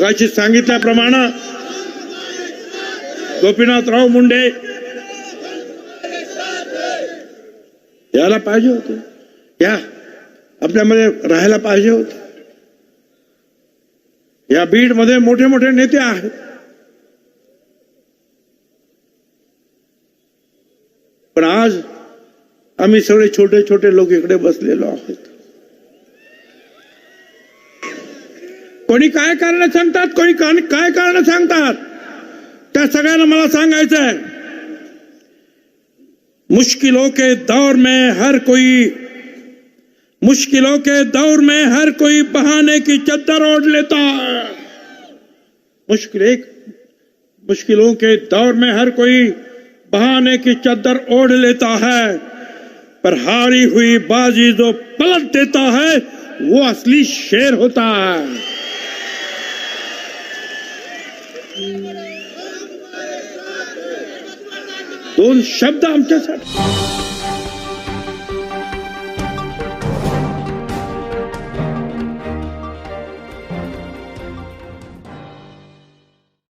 मगाशी सांगितल्याप्रमाणे गोपीनाथराव मुंडे यायला पाहिजे होते. या आपल्यामध्ये राहायला पाहिजे होते. या बीडमध्ये मोठे मोठे नेते आहेत. पण आज आम्ही सगळे छोटे छोटे लोक इकडे बसलेलो आहोत. कोणी काय कारण सांगतात? कोणी कारण सांगतात? मुश्किलों के दौर में हर कोई मुश्किलों के दौर में हर कोई बहाने की चद्दर ओढ़ लेता है। मुश्किल एक मुश्किलों के दौर में हर कोई बहाने की चद्दर ओढ़ लेता है, पर हारी हुई बाजी जो पलट देता है, वो असली शेर होता है। दोन शब्द आमच्यासाठी?